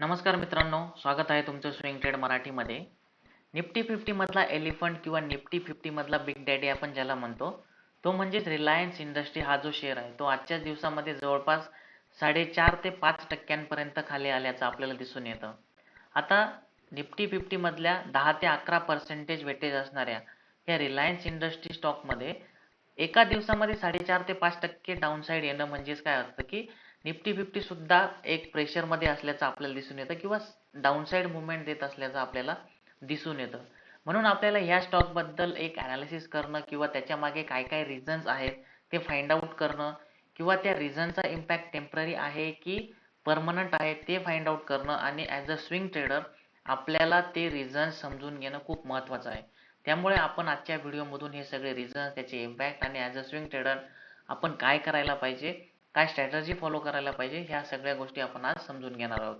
नमस्कार मित्रांनो स्वागत आहे तुमचं स्विंग ट्रेड मराठीमध्ये. निफ्टी फिफ्टीमधला एलिफंट किंवा निफ्टी फिफ्टीमधला बिग डॅडी आपण ज्याला म्हणतो तो म्हणजेच रिलायन्स इंडस्ट्री हा जो शेअर आहे तो आजच्या दिवसामध्ये जवळपास साडेचार ते पाच टक्क्यांपर्यंत खाली आल्याचं आपल्याला दिसून येतं. आता निफ्टी फिफ्टीमधल्या दहा ते अकरा पर्सेंटेज वेटेज असणाऱ्या या रिलायन्स इंडस्ट्री स्टॉकमध्ये एका दिवसामध्ये साडेचार ते पाच टक्के डाऊनसाईड येणं म्हणजेच काय असतं की निफ्टी फिफ्टी सुद्धा एक प्रेशरमध्ये असल्याचं आपल्याला दिसून येतं किंवा डाऊनसाईड मुवमेंट देत असल्याचं आपल्याला दिसून येतं. म्हणून आपल्याला ह्या स्टॉकबद्दल एक अनालिसिस करणं किंवा त्याच्यामागे काय काय रिझन्स आहेत ते फाइंड आउट करणं किंवा त्या रिझनचा इम्पॅक्ट टेंपररी आहे की परमनंट आहे ते फाइंड आउट करणं आणि ॲज अ स्विंग ट्रेडर आपल्याला ते रिझन्स समजून घेणं खूप महत्त्वाचं आहे. त्यामुळे आपण आजच्या व्हिडिओमधून हे सगळे रिझन्स त्याचे इम्पॅक्ट आणि ॲज अ स्विंग ट्रेडर आपण काय करायला पाहिजे काय स्ट्रॅटर्जी फॉलो करायला पाहिजे ह्या सगळ्या गोष्टी आपण आज समजून घेणार आहोत.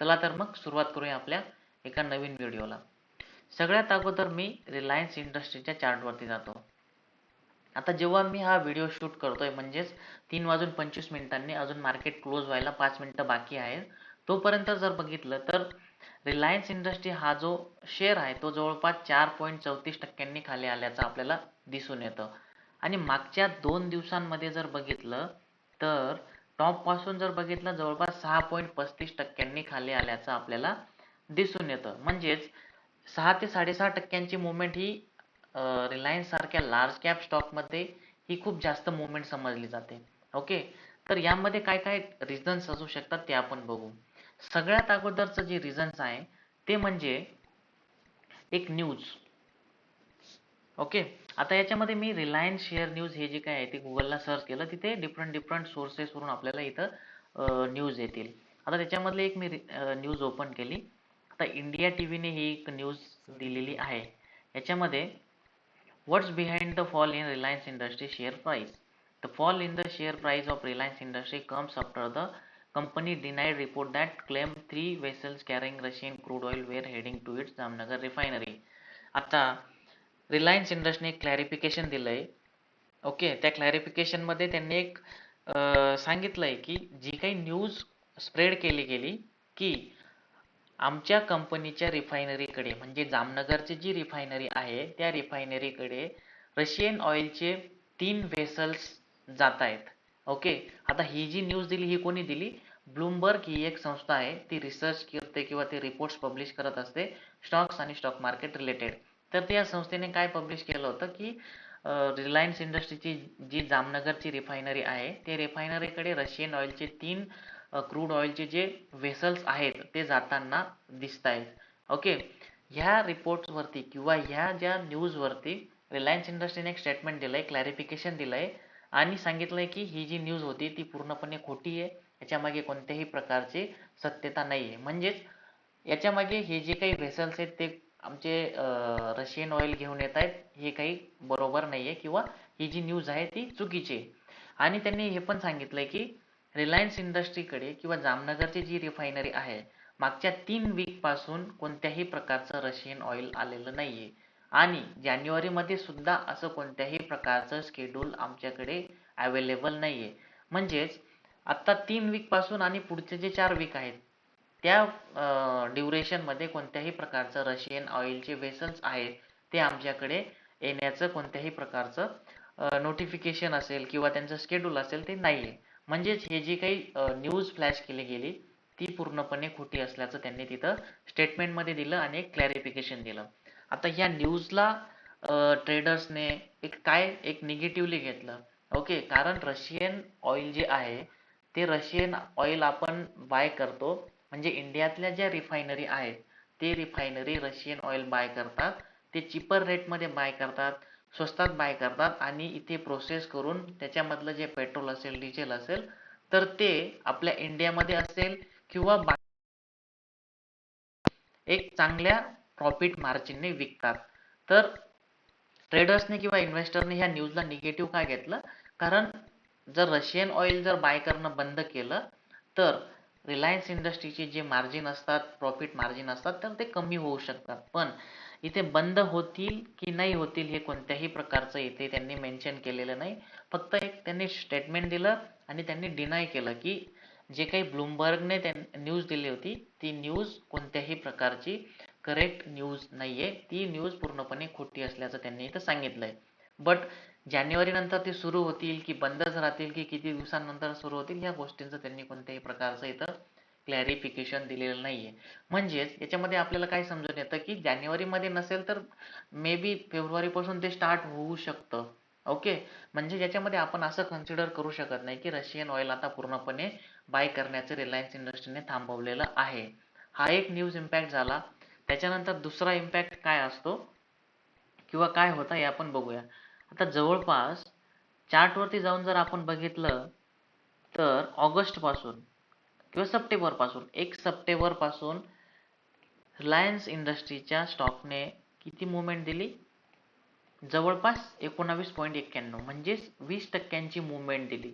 चला तर मग सुरुवात करूया आपल्या एका नवीन व्हिडिओला. सगळ्यात अगोदर मी रिलायन्स इंडस्ट्रीच्या चार्टवरती जातो. आता जेव्हा मी हा व्हिडिओ शूट करतोय म्हणजेच तीन वाजून पंचवीस मिनिटांनी अजून मार्केट क्लोज व्हायला पाच मिनिटं बाकी आहेत तोपर्यंत जर बघितलं तर रिलायन्स इंडस्ट्री हा जो शेअर आहे तो जवळपास चार पॉईंट चौतीस टक्क्यांनी खाली आल्याचं आपल्याला दिसून येतं. आणि मागच्या दोन दिवसांमध्ये जर बघितलं तर टॉपपासून जर बघितलं जवळपास सहा पॉईंट पस्तीस टक्क्यांनी खाली आल्याचं आपल्याला दिसून येतं. म्हणजेच सहा ते साडेसहा टक्क्यांची मुवमेंट ही रिलायन्स सारख्या लार्ज कॅप स्टॉकमध्ये ही खूप जास्त मुवमेंट समजली जाते. ओके तर यामध्ये काय काय रिझन्स असू शकतात ते आपण बघू. सगळ्यात अगोदरचं जे रिझन्स आहे ते म्हणजे एक न्यूज ओके आता याच्यामध्ये मी रिलायन्स शेअर न्यूज हे जे काय आहे ते गुगलला सर्च केलं तिथे डिफरंट डिफरंट सोर्सेसवरून आपल्याला इथं न्यूज येतील. आता त्याच्यामधले एक मी न्यूज ओपन केली. आता इंडिया टी व्हीने ही एक न्यूज दिलेली आहे. याच्यामध्ये what's behind the fall in Reliance industry share price the fall in the share price of Reliance industry comes after the company denied report that claim three vessels carrying Russian crude oil were heading to its Jamnagar refinery आता Reliance इंडस्ट्रीने एक clarification दिलंय. Okay त्या क्लॅरिफिकेशनमध्ये त्यांनी एक सांगितलंय की जी काही न्यूज स्प्रेड केली गेली की आमच्या कंपनीच्या रिफायनरीकडे म्हणजे जामनगरची जी रिफायनरी आहे त्या रिफायनरीकडे रशियन ऑइलचे तीन व्हेसल्स जात आहेत. ओके आता ही जी न्यूज दिली ही कोणी दिली? ब्लूमबर्ग ही एक संस्था आहे ती रिसर्च करते किंवा ते रिपोर्ट्स पब्लिश करत असते स्टॉक्स आणि स्टॉक मार्केट रिलेटेड तर त्या संस्थेने काय पब्लिश केलं होतं की रिलायन्स इंडस्ट्रीची जी जामनगरची रिफायनरी आहे ते रिफायनरीकडे रशियन ऑइलचे तीन क्रूड ऑइलचे जे व्हेसल्स आहेत ते जाताना दिसत आहेत ओके ह्या रिपोर्ट्सवरती किंवा ह्या ज्या न्यूजवरती रिलायन्स इंडस्ट्रीने एक स्टेटमेंट दिलंय क्लॅरिफिकेशन दिलंय आणि सांगितलंय की ही जी न्यूज होती ती पूर्णपणे खोटी आहे. याच्यामागे कोणत्याही प्रकारची सत्यता नाही आहे म्हणजेच याच्यामागे हे जे काही व्हेसल्स आहेत ते आमचे रशियन ऑइल घेऊन येत आहेत हे काही बरोबर नाही आहे किंवा ही जी न्यूज आहे ती चुकीची आहे. आणि त्यांनी हे पण सांगितलंय की रिलायन्स इंडस्ट्रीकडे किंवा जामनगरची जी रिफायनरी आहे मागच्या तीन वीकपासून कोणत्याही प्रकारचं रशियन ऑइल आलेलं नाहीये. आणि जानेवारीमध्ये सुद्धा असं कोणत्याही प्रकारचं स्केड्यूल आमच्याकडे अवेलेबल नाहीये. म्हणजेच आत्ता तीन वीकपासून आणि पुढचे जे चार वीक आहेत त्या ड्युरेशनमध्ये कोणत्याही प्रकारचं रशियन ऑइलचे वेसन्स आहेत ते आमच्याकडे येण्याचं कोणत्याही प्रकारचं नोटिफिकेशन असेल किंवा त्यांचं स्केड्यूल असेल ते नाही आहे म्हणजेच हे जी काही न्यूज फ्लॅश केली गेली ती पूर्णपणे खोटी असल्याचं त्यांनी तिथं स्टेटमेंटमध्ये दिलं आणि एक क्लॅरिफिकेशन दिलं. आता ह्या न्यूजला ट्रेडर्सने एक काय एक निगेटिव्हली घेतलं. ओके कारण रशियन ऑइल जे आहे ते रशियन ऑइल आपण बाय करतो म्हणजे इंडियातल्या ज्या रिफायनरी आहेत ते रिफायनरी रशियन ऑइल बाय करतात ते चिपर रेटमध्ये बाय करतात स्वस्तात बाय करतात आणि इथे प्रोसेस करून त्याच्यामधलं जे पेट्रोल असेल डिझेल असेल तर ते आपल्या इंडियामध्ये असेल किंवा एक चांगल्या प्रॉफिट मार्जिनने विकतात. तर ट्रेडर्सने किंवा इन्व्हेस्टरने ह्या न्यूजला निगेटिव्ह काय घेतलं? कारण जर रशियन ऑइल जर बाय करणं बंद केलं तर रिलायन्स इंडस्ट्रीचे जे मार्जिन असतात प्रॉफिट मार्जिन असतात तर ते कमी होऊ शकतात. पण इथे बंद होतील की नाही होतील हे कोणत्याही प्रकारचं इथे त्यांनी मेन्शन केलेलं नाही. फक्त एक त्यांनी स्टेटमेंट दिलं आणि त्यांनी डिनाय केलं की जे काही ब्लूमबर्गने न्यूज दिली होती ती न्यूज कोणत्याही प्रकारची करेक्ट न्यूज नाहीये. ती न्यूज पूर्णपणे खोटी असल्याचं त्यांनी इथं सांगितलंय. बट जानेवारी नंतर ते सुरू होतील की बंदच राहतील की किती दिवसांनंतर सुरू होतील या गोष्टींचं त्यांनी कोणत्याही प्रकारचं इथं क्लॅरिफिकेशन दिलेलं नाहीये. म्हणजेच याच्यामध्ये आपल्याला काय समजून येतं की जानेवारीमध्ये नसेल तर मे बी फेब्रुवारीपासून ते स्टार्ट होऊ शकतं. ओके म्हणजे ज्याच्यामध्ये आपण असं कन्सिडर करू शकत नाही की रशियन ऑइल आता पूर्णपणे बाय करण्याचं रिलायन्स इंडस्ट्रीने थांबवलेलं आहे. हा एक न्यूज इम्पॅक्ट झाला. त्याच्यानंतर दुसरा इम्पॅक्ट काय असतो? किंवा काय होता हे आपण बघूया. आता जवळपास चार्टवरती जाऊन जर आपण बघितलं तर ऑगस्टपासून किंवा सप्टेंबरपासून एक सप्टेंबरपासून रिलायन्स इंडस्ट्रीच्या स्टॉकने किती मुवमेंट दिली? जवळपास एकोणावीस पॉईंट एक्क्याण्णव म्हणजेच वीस टक्क्यांची मुवमेंट दिली.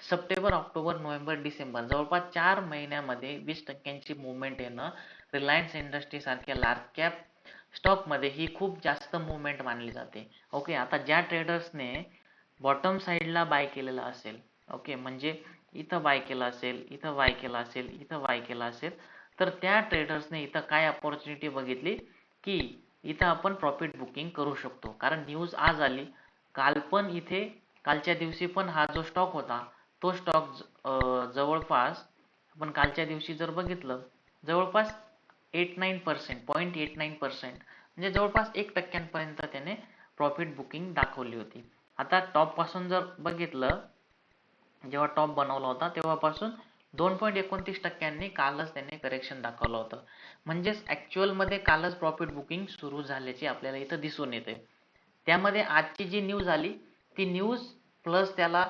सप्टेंबर ऑक्टोबर नोव्हेंबर डिसेंबर जवळपास चार महिन्यामध्ये वीस टक्क्यांची मुवमेंट येणं रिलायन्स इंडस्ट्रीसारख्या लार्ज कॅप स्टॉकमध्ये ही खूप जास्त मुवमेंट मानली जाते. ओके आता ज्या ट्रेडर्सने बॉटम साईडला बाय केलेलं असेल ओके म्हणजे इथं बाय केलं असेल इथं बाय केलं असेल इथं बाय केलं असेल तर त्या ट्रेडर्सने इथं काय अपॉर्च्युनिटी बघितली? की इथं आपण प्रॉफिट बुकिंग करू शकतो. कारण न्यूज आज आली काल पण इथे कालच्या दिवशी पण हा जो स्टॉक होता तो स्टॉक जवळपास आपण कालच्या दिवशी जर बघितलं जवळपास eight nine percent point eight nine percent म्हणजे जवळपास एक टक्क्यांपर्यंत त्याने प्रॉफिट बुकिंग दाखवली होती. आता टॉपपासून जर बघितलं जेव्हा टॉप बनवला होता तेव्हापासून दोन पॉईंट एकोणतीस टक्क्यांनी कालच त्याने करेक्शन दाखवलं होतं. म्हणजेच ऍक्च्युअलमध्ये कालच प्रॉफिट बुकिंग सुरू झाल्याचे आपल्याला इथं दिसून येते त्यामध्ये आजची जी न्यूज आली ती न्यूज प्लस त्याला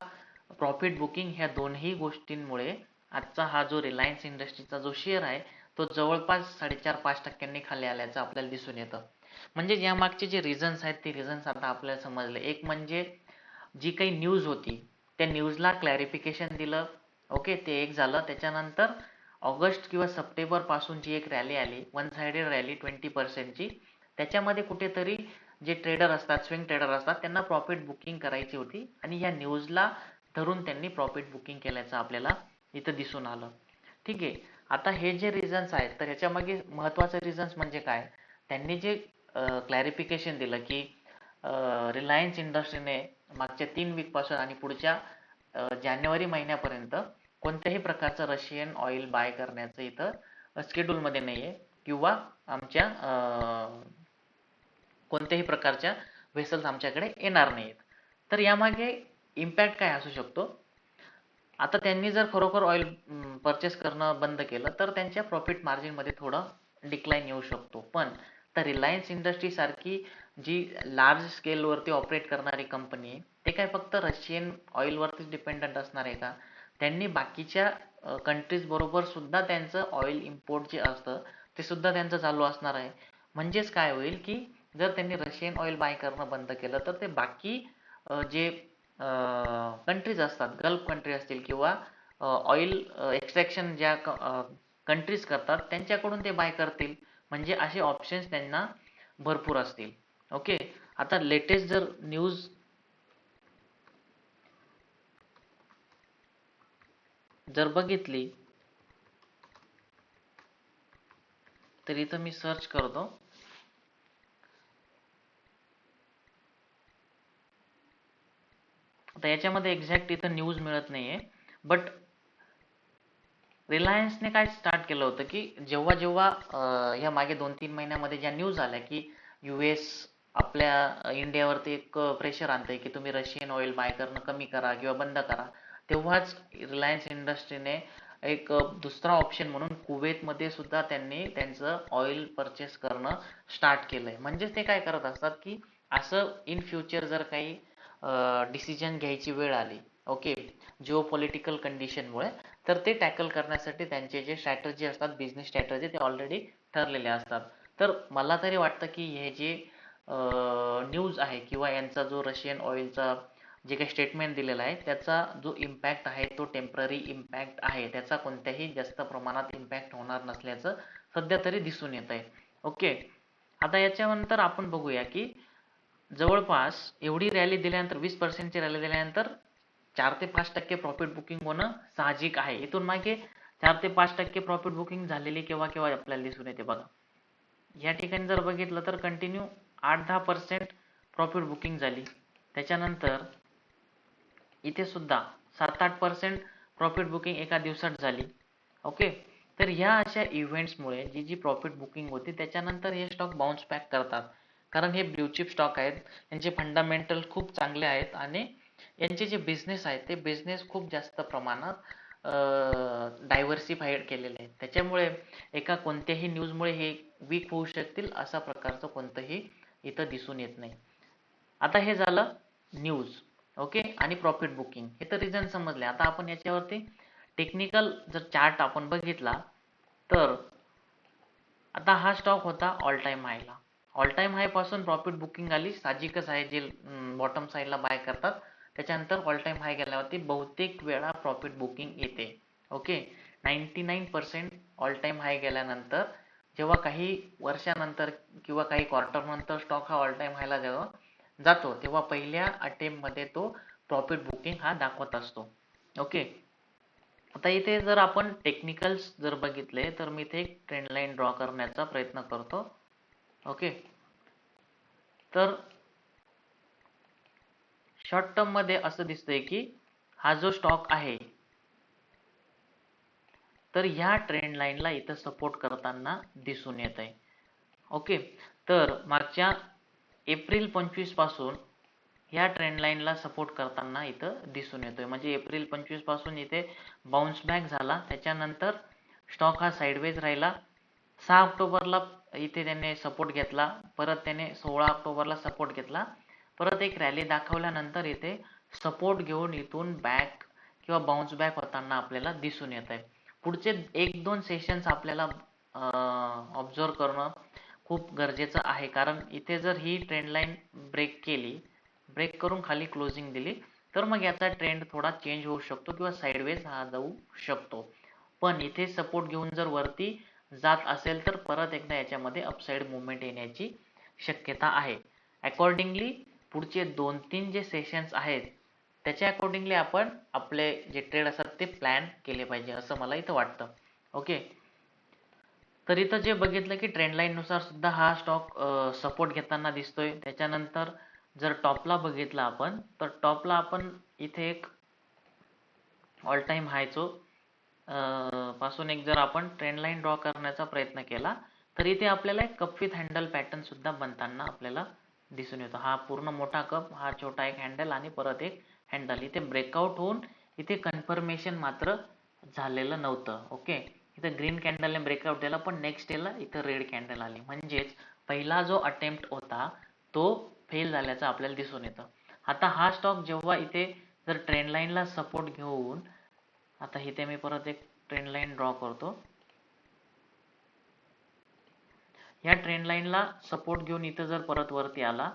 प्रॉफिट बुकिंग ह्या दोन्ही गोष्टींमुळे आजचा हा जो रिलायन्स इंडस्ट्रीचा जो शेअर आहे तो जवळपास साडेचार पाच टक्क्यांनी खाली आल्याचं आपल्याला दिसून येतं. म्हणजे या मागचे जे रिझन्स आहेत ते रिझन्स आता आपल्याला समजले. एक म्हणजे जी काही न्यूज होती त्या न्यूजला क्लॅरिफिकेशन दिलं. ओके ते एक झालं. त्याच्यानंतर ऑगस्ट किंवा सप्टेंबरपासून जी एक रॅली आली. वन साइडेड रॅली ट्वेंटी पर्सेंटची त्याच्यामध्ये कुठेतरी जे ट्रेडर असतात स्विंग ट्रेडर असतात त्यांना प्रॉफिट बुकिंग करायची होती आणि या न्यूजला धरून त्यांनी प्रॉफिट बुकिंग केल्याचं आपल्याला इथं दिसून आलं. ठीक आहे. आता हे जे रिझन्स आहेत तर ह्याच्यामागे महत्त्वाचे रिझन्स म्हणजे काय? त्यांनी जे क्लॅरिफिकेशन दिलं की रिलायन्स इंडस्ट्रीने मागच्या तीन वीकपासून आणि पुढच्या जानेवारी महिन्यापर्यंत कोणत्याही प्रकारचं रशियन ऑइल बाय करण्याचं इथं स्केड्यूलमध्ये नाही आहे किंवा आमच्या कोणत्याही प्रकारच्या व्हेसल्स आमच्याकडे येणार नाहीत तर यामागे इम्पॅक्ट काय असू शकतो? आता त्यांनी जर खरोखर ऑइल परचेस करणं बंद केलं तर त्यांच्या प्रॉफिट मार्जिनमध्ये थोडं डिक्लाईन येऊ शकतो. पण तर रिलायन्स इंडस्ट्री सारखी जी लार्ज स्केलवरती ऑपरेट करणारी कंपनी आहे ते काय फक्त रशियन ऑइलवरतीच डिपेंडंट असणार आहे का? त्यांनी बाकीच्या कंट्रीज बरोबर सुद्धा त्यांचं ऑइल इम्पोर्ट जे असतं ते सुद्धा त्यांचं चालू असणार आहे. म्हणजेच काय होईल की जर त्यांनी रशियन ऑइल बाय करणं बंद केलं तर ते बाकी जे कंट्रीज असतात. गल्फ कंट्री असतील किंवा ऑइल एक्स्ट्रॅक्शन ज्या कंट्रीज करतात त्यांच्याकडून ते बाय करतील. म्हणजे असे ऑप्शन्स त्यांना भरपूर असतील. ओके आता लेटेस्ट जर न्यूज जर बघितली तर इथं मी सर्च करतो. आता याच्यामध्ये एक्झॅक्ट इथं न्यूज मिळत नाहीये. बट रिलायन्सने काय स्टार्ट केलं होतं की जेव्हा जेव्हा ह्या मागे दोन तीन महिन्यामध्ये ज्या न्यूज आल्या की युएस आपल्या इंडियावरती एक प्रेशर आणतंय की तुम्ही रशियन ऑइल बाय करणं कमी करा किंवा बंद करा तेव्हाच रिलायन्स इंडस्ट्रीने एक दुसरा ऑप्शन म्हणून कुवेतमध्ये सुद्धा त्यांनी त्यांचं ऑइल परचेस करणं स्टार्ट केलंय. म्हणजेच ते काय करत असतात की असं इन फ्युचर जर काही डिसिजन घ्यायची वेळ आली ओके जिओ पॉलिटिकल कंडिशनमुळे तर ते टॅकल करण्यासाठी त्यांचे जे स्ट्रॅटर्जी असतात बिझनेस स्ट्रॅटर्जी ते ऑलरेडी ठरलेले असतात. तर मला तरी वाटतं की हे जे न्यूज आहे किंवा यांचा जो रशियन ऑइलचा जे काही स्टेटमेंट दिलेला आहे त्याचा जो इम्पॅक्ट आहे तो टेंपररी इम्पॅक्ट आहे त्याचा कोणत्याही जास्त प्रमाणात इम्पॅक्ट होणार नसल्याचं सध्या तरी दिसून येत आहे ओके आता याच्यानंतर आपण बघूया की जवळपास एवढी रॅली दिल्यानंतर वीस पर्सेंटची रॅली दिल्यानंतर चार ते पाच टक्के प्रॉफिट बुकिंग होणं साहजिक आहे. इथून मागे चार ते पाच टक्के प्रॉफिट बुकिंग झालेली केव्हा केव्हा आपल्याला दिसून येते बघा. या ठिकाणी जर बघितलं तर कंटिन्यू आठ दहा पर्सेंट प्रॉफिट बुकिंग झाली. त्याच्यानंतर इथे सुद्धा सात आठ पर्सेंट प्रॉफिट बुकिंग एका दिवसात झाली. ओके तर ह्या अशा इव्हेंट्समुळे जी जी प्रॉफिट बुकिंग होती त्याच्यानंतर हे स्टॉक बाउन्स बॅक करतात. कारण हे ब्ल्यूचिप स्टॉक आहेत. यांचे फंडामेंटल खूप चांगले आहेत आणि यांचे जे बिझनेस आहेत ते बिझनेस खूप जास्त प्रमाणात डायव्हर्सिफाईड केलेले आहेत. त्याच्यामुळे एका कोणत्याही न्यूजमुळे हे वीक होऊ शकतील असा प्रकारचं कोणतंही इथं दिसून येत नाही. आता हे झालं न्यूज ओके आणि प्रॉफिट बुकिंग हे तर रिझन समजले. आता आपण याच्यावरती टेक्निकल जर चार्ट आपण बघितला तर आता हा स्टॉक होता ऑल टाइम हायला ऑल टाइम हायपासून प्रॉफिट बुकिंग आली. साहजिकच आहे जे बॉटम साईडला बाय करतात. त्याच्यानंतर ऑल टाइम हाय गेल्यावरती बहुतेक वेळा प्रॉफिट बुकिंग येते. Okay ninety nine percent all time high गेल्यानंतर जेव्हा काही वर्षानंतर किंवा काही क्वार्टरनंतर स्टॉक हा ऑल टाइम हायला जेव्हा जातो तेव्हा पहिल्या अटेम्प्टमध्ये तो प्रॉफिट बुकिंग हा दाखवत असतो. ओके आता इथे जर आपण टेक्निकल्स जर बघितले तर मी इथे एक ट्रेंड लाईन ड्रॉ करण्याचा प्रयत्न करतो. ओके. तर शॉर्ट टर्ममध्ये असं दिसतंय की हा जो स्टॉक आहे तर ह्या ट्रेंड लाईनला इथं सपोर्ट करताना दिसून येत आहे ओके. तर मागच्या एप्रिल पंचवीसपासून ह्या ट्रेंड लाईनला सपोर्ट करताना इथं दिसून येतोय. म्हणजे एप्रिल पंचवीसपासून इथे बाउन्स बॅक झाला. त्याच्यानंतर स्टॉक हा साईडवेज राहिला. सहा ऑक्टोबरला इथे त्याने सपोर्ट घेतला. परत त्याने सोळा ऑक्टोबरला सपोर्ट घेतला. परत एक रॅली दाखवल्यानंतर इथे सपोर्ट घेऊन इथून बॅक किंवा बाउन्स बॅक होताना आपल्याला दिसून येत आहे पुढचे एक दोन सेशन्स आपल्याला ऑब्झर्व करणं खूप गरजेचं आहे. कारण इथे जर ही ट्रेंड लाईन ब्रेक केली ब्रेक करून खाली क्लोजिंग दिली तर मग याचा ट्रेंड थोडा चेंज होऊ शकतो किंवा साईडवेज हा जाऊ शकतो. पण इथे सपोर्ट घेऊन जर वरती जात असेल तर परत एकदा याच्यामध्ये अपसाईड मुवमेंट येण्याची शक्यता आहे. अकॉर्डिंगली पुढचे दोन तीन जे सेशन्स आहेत त्याच्या अकॉर्डिंगली आपण आपले जे ट्रेड असतात ते प्लॅन केले पाहिजे असं मला इथं वाटतं. ओके तर इथं जे बघितलं की ट्रेंड लाईन नुसार सुद्धा हा स्टॉक सपोर्ट घेताना दिसतोय. त्याच्यानंतर जर टॉपला बघितला आपण तर टॉपला आपण इथे एक ऑल टाइम हायचो पासून एक जर आपण ट्रेंड लाईन ड्रॉ करण्याचा प्रयत्न केला तर इथे आपल्याला एक कप विथ हँडल पॅटर्न सुद्धा बनताना आपल्याला दिसून येतो. हा पूर्ण मोठा कप हा छोटा एक हँडल आणि परत एक हँडल इथे ब्रेकआउट होऊन इथे कन्फर्मेशन मात्र झालेलं नव्हतं. ओके इथं ग्रीन कॅन्डलने ब्रेकआउट दिला पण नेक्स्ट डेला इथं रेड कॅन्डल आली. म्हणजेच पहिला जो अटेम्प्ट होता तो फेल झाल्याचं आपल्याला दिसून येतं. आता हा स्टॉक जेव्हा इथे जर ट्रेंड लाईनला सपोर्ट घेऊन आता इथे मी परत एक ट्रेंड लाईन ड्रॉ करतो. या ट्रेंड लाईनला सपोर्ट घेऊन इथं जर परत वरती आला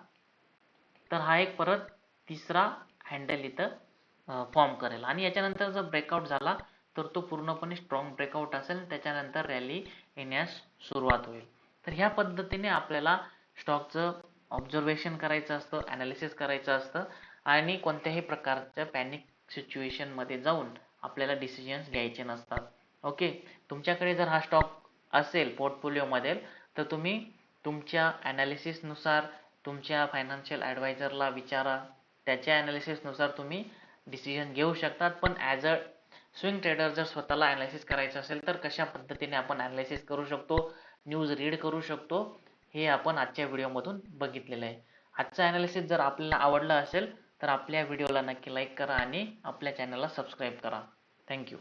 तर हा एक परत तिसरा हँडल इथं फॉर्म करेल. आणि याच्यानंतर जर ब्रेकआउट झाला तर तो पूर्णपणे स्ट्रॉंग ब्रेकआउट असेल. त्याच्यानंतर रॅली येण्यास सुरुवात होईल. तर ह्या पद्धतीने आपल्याला स्टॉकचं ऑब्झर्वेशन करायचं असतं ॲनालिसिस करायचं असतं आणि कोणत्याही प्रकारच्या पॅनिक सिच्युएशनमध्ये जाऊन आपल्याला डिसिजन्स घ्यायचे नसतात. ओके तुमच्याकडे जर हा स्टॉक असेल पोर्टफोलिओमध्ये तर तुम्ही तुमच्या ॲनालिसिसनुसार तुमच्या फायनान्शियल ॲडवायझरला विचारा. त्याच्या ॲनालिसिसनुसार तुम्ही डिसिजन घेऊ शकतात. पण ॲज अ स्विंग ट्रेडर जर स्वतःला ॲनालिसिस करायचं असेल तर कशा पद्धतीने आपण ॲनालिसिस करू शकतो न्यूज रीड करू शकतो हे आपण आजच्या व्हिडिओमधून बघितलेलं आहे. आजचं ॲनालिसिस जर आपल्याला आवडलं असेल तर आपल्या व्हिडिओला नक्की लाईक करा आणि आपल्या चॅनलला सबस्क्राईब करा. थँक्यू